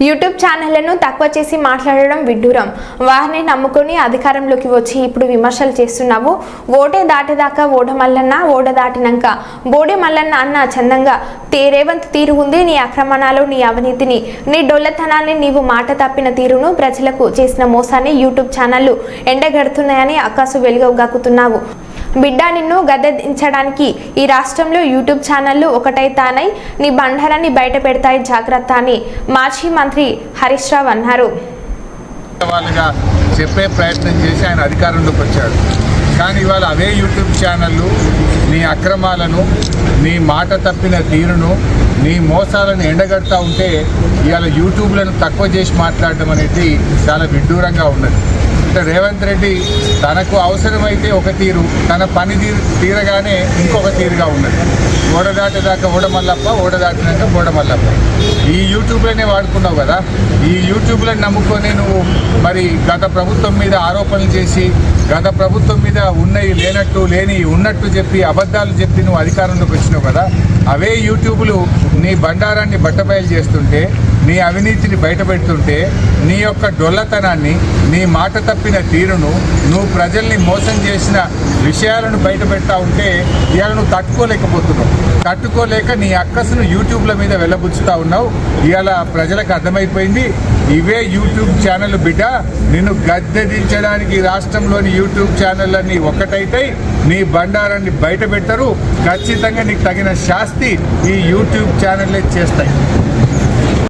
YouTube ఛానళ్ళను తక్కువ చేసి మాట్లాడడం విడ్డూరం. వారిని నమ్ముకొని అధికారంలోకి వచ్చి ఇప్పుడు విమర్శలు చేస్తున్నావు. ఓటే దాటేదాకా ఓడ మల్లన్న ఓడ దాటినాక. బోడి మల్లన్న అన్న చందంగా తే- రేవంత్ తీరు ఉంది నీ అక్రమణాలు నీ అవినీతిని. నీ డొల్లతనాన్ని నీవు మాట తప్పిన తీరును ప్రజలకు చేసిన మోసాన్ని యూట్యూబ్ ఛానళ్ళు ఎండగడుతున్నాయని అక్కాసు వెలుగగాకుతున్నావు బిడ్డ నిన్ను గద్దెదించడానికి ఈ రాష్ట్రంలో యూట్యూబ్ ఛానళ్ళు ఒకటైతానై నీ బండారాన్ని బయట పెడతాయి జాగ్రత్త అని మాజీ మంత్రి హరీష్ రావు అన్నారు. చెప్పే ప్రయత్నం చేసి ఆయన అధికారంలోకి వచ్చాడు. కానీ ఇవాళ అవే యూట్యూబ్ ఛానళ్ళు నీ అక్రమాలను నీ మాట తప్పిన తీరును నీ మోసాలను ఎండగడతా ఉంటే ఇవాళ యూట్యూబ్లను తక్కువ చేసి మాట్లాడడం అనేది చాలా విడ్డూరంగా ఉన్నది. రేవంత్ రెడ్డి తనకు అవసరమైతే ఒక తీరు తన పని తీరు తీరగానే ఇంకొక తీరుగా ఉన్నది. ఓడ దాటేదాకా ఓడమల్లప్ప ఓడ దాటినాక ఓడమల్లప్ప ఈ యూట్యూబ్లోనే వాడుకున్నావు కదా? ఈ యూట్యూబ్లను నమ్ముకొని నువ్వు మరి గత ప్రభుత్వం మీద ఆరోపణలు చేసి గత ప్రభుత్వం మీద ఉన్నవి లేనట్టు లేని ఉన్నట్టు చెప్పి అబద్ధాలు చెప్పి నువ్వు అధికారంలోకి వచ్చినావు కదా? అవే యూట్యూబ్లు నీ బండారాన్ని బట్టబయలు చేస్తుంటే నీ అవినీతిని బయటపెడుతుంటే నీ యొక్క డొల్లతనాన్ని నీ మాట తప్పిన తీరును నువ్వు ప్రజల్ని మోసం చేసిన విషయాలను బయటపెడతా ఉంటే ఇవాళ నువ్వు తట్టుకోలేకపోతున్నావు. తట్టుకోలేక నీ అక్కసును యూట్యూబ్ల మీద వెళ్ళబుచ్చుతా ఉన్నావు. ఇవాళ ప్రజలకు అర్థమైపోయింది ఇవే యూట్యూబ్ ఛానల్ బిడ్డ. నిన్ను గద్దెదించడానికి రాష్ట్రంలోని యూట్యూబ్ ఛానళ్ళన్నీ ఒకటైతే నీ బండారాన్ని బయట పెట్టరు ఖచ్చితంగా నీకు తగిన శాస్త్ర ఆస్తి ఈ యూట్యూబ్ ఛానల్లే చేస్తాయి.